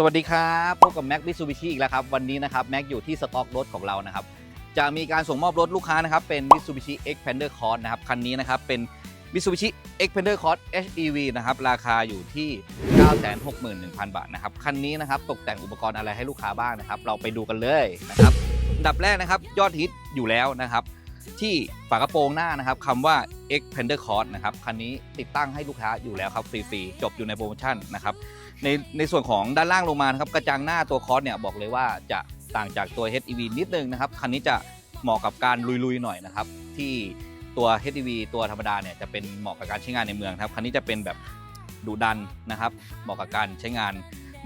สวัสดีครับพบกับแม็กมิซูบิชิอีกแล้วครับ วันนี้นะครับ แม็กอยู่ที่สต็อกรถของเรานะครับ จะมีการส่งมอบรถลูกค้านะครับ เป็น Mitsubishi Xpander Cross นะครับ คันนี้นะครับ เป็น Mitsubishi Xpander Cross HEV นะครับ ราคาอยู่ที่ 961,000 บาทนะครับ คันนี้นะครับ ตกแต่งอุปกรณ์อะไรให้ลูกค้าบ้างนะครับ เราไปดูกันเลยนะครับ อันดับแรกนะครับ ยอดฮิตอยู่แล้วนะครับ ที่ฝากระโปรงหน้านะครับคำว่า Xpander Cross นะครับคันนี้ติดตั้งให้ลูกค้าอยู่แล้วครับฟรีๆจบอยู่ในโปรโมชั่นนะครับในในส่วนของด้านล่างลงมานะครับกระจังหน้าตัวคอร์สเนี่ยบอกเลยว่าจะต่างจากตัว HEV นิดนึงนะครับคันนี้จะเหมาะกับการลุยๆหน่อยนะครับที่ตัว HEV ตัวธรรมดาเนี่ยจะเป็นเหมาะกับการใช้งานในเมืองครับคันนี้จะเป็นแบบดุดันนะครับเหมาะกับการใช้งาน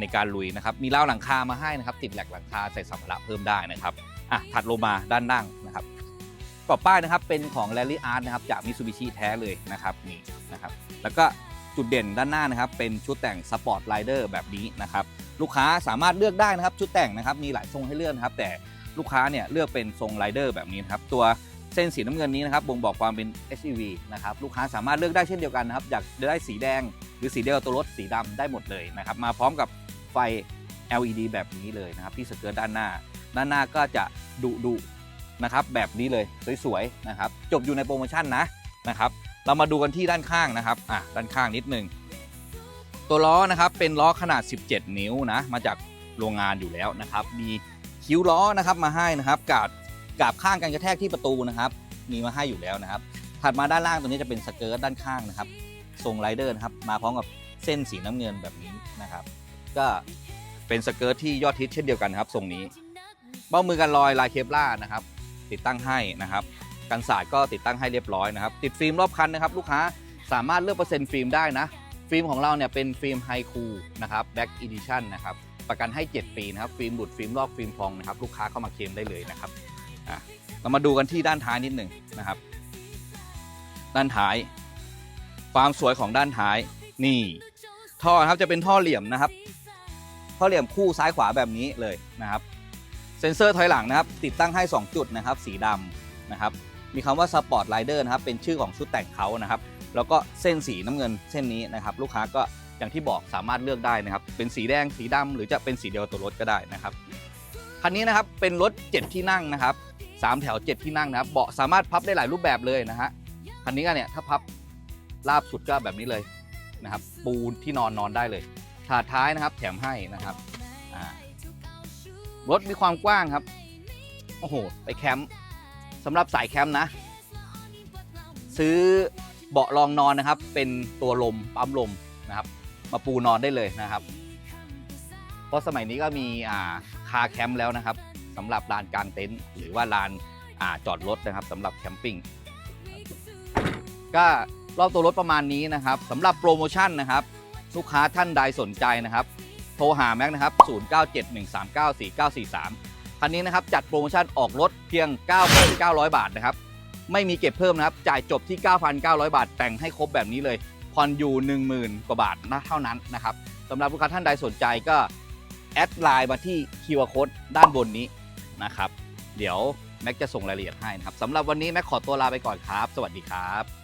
ในการลุยนะครับมีราหลังคามาให้นะครับติดแหลกหลังคาใส่สัมภาระเพิ่มได้นะครับอะถัดลงมาด้านล่างนะครับ กรอบป้ายนะครับเป็นของ Rally Art นะครับจาก Mitsubishi แท้เลยนะครับนี่นะครับแล้วก็จุดเด่นด้านหน้านะครับเป็นชุดแต่งสปอร์ตไ i เดอร์แบบนี้นะครับลูกค้าสามารถเลือกได้นะครับชุดแต่งนะครับมีหลายทรงให้เลือกนะครับ แต่ลูกค้าเนี่ยเลือกเป็นทรงไ i เดอร์แบบนี้นะครับตัวเส้นสีน้ำเงินนี้นะครับบ่งบอกความเป็น SUV นะครับลูกค้าสามารถเลือกได้เช่นเดียวกันนะครับอยากได้สีแดง หรือสีเดียวตัวรถสีดำได้หมดเลยนะครับมาพร้อมกับไฟ LED แบบนี้เลยนะครับที่สเกิร์ตด้านหน้า ด้านหน้าก็จะดุดุ นะครับแบบนี้เลยสวยๆนะครับจบอยู่ในโปรโมชั่นนะนะครับเรามาดูกันที่ด้านข้างนะครับอะด้านข้างนิดนึงตัวล้อนะครับเป็นล้อขนาด 17 นิ้วนะมาจากโรงงานอยู่แล้วนะครับมีคิ้วล้อนะครับมาให้นะครับกาบกาบข้างกันกระแทกที่ประตูนะครับมีมาให้อยู่แล้วนะครับถัดมาด้านล่างตรงนี้จะเป็นสเกิร์ตด้านข้างนะครับทรงไรเดอร์นะครับมาพร้อมกับเส้นสีน้ำเงินแบบนี้นะครับก็เป็นสเกิร์ตที่ยอดฮิตเช่นเดียวกันครับทรงนี้เบ้ามือกันรอยลายเคปล่านะครับ ติดตั้งให้นะครับกันศาสตร์ก็ติดตั้งให้เรียบร้อยนะครับ ติดฟิล์มรอบคันนะครับ ลูกค้าสามารถเลือกเปอร์เซ็นต์ฟิล์มได้นะ ฟิล์มของเราเนี่ยเป็นฟิล์มไฮคูนะครับแบ็กอีดิชั่นนะครับประกันให้ 7 ปีนะครับฟิล์มหลุดฟิล์มลอกฟิล์มพองนะครับลูกค้าเข้ามาเคลมได้เลยนะครับเรามาดูกันที่ด้านท้ายนิดหนึ่งนะครับ ด้านท้าย ความสวยของด้านท้ายนี่ ท่อครับจะเป็นท่อเหลี่ยมนะครับ ท่อเหลี่ยมคู่ซ้ายขวาแบบนี้เลยนะครับ เซ็นเซอร์ถอยหลังนะครับ ติดตั้งให้ 2 จุดนะครับ สีดำนะครับ มีคำว่า Sport Rider นะครับ เป็นชื่อของชุดแต่งเขานะครับ แล้วก็เส้นสีน้ำเงินเส้นนี้นะครับ ลูกค้าก็อย่างที่บอกสามารถเลือกได้นะครับ เป็นสีแดง สีดำหรือจะเป็นสีเดียวตัวรถก็ได้นะครับ คันนี้นะครับ เป็นรถ 7 ที่นั่งนะครับ3แถว 7 ที่นั่งนะครับ เบาะสามารถพับได้หลายรูปแบบเลยนะฮะ คันนี้ก็เนี่ยถ้าพับราบสุดก็แบบนี้เลยนะครับ ปูที่นอนนอนได้เลยถาดท้ายนะครับ แถมให้นะครับ อ่า รถมีความกว้างครับ โอ้โห ไปแคมป์สำหรับสายแคมป์นะ ซื้อเบาะรองนอนนะครับ เป็นตัวลมปั๊มลมนะครับ มาปูนอนได้เลยนะครับ เพราะสมัยนี้ก็มีอ่าคาแคมป์แล้วนะครับสำหรับลานกลางเต็นท์หรือว่าลานอาจอดรถนะครับสำหรับแคมปิ้งก็รอบตัวรถประมาณนี้นะครับสำหรับโปรโมชั่นนะครับ ลูกค้าท่านใดสนใจนะครับ โทรหาแม็กนะครับ 0971394943 คันนี้นะครับจัดโปรโมชั่นออกรถเพียง 9,900 บาทนะครับ ไม่มีเก็บเพิ่มนะครับ จ่ายจบที่ 9,900 บาท แต่งให้ครบแบบนี้เลยผ่อนอยู่ 10,000 กว่าบาทนะเท่านั้นนะครับสำหรับลูกค้าท่านใดสนใจก็ แอดไลน์มาที่ QR Code ด้านบนนี้นะครับ เดี๋ยวแม็กจะส่งรายละเอียดให้นะครับสำหรับวันนี้แม็กขอตัวลาไปก่อนครับ สวัสดีครับ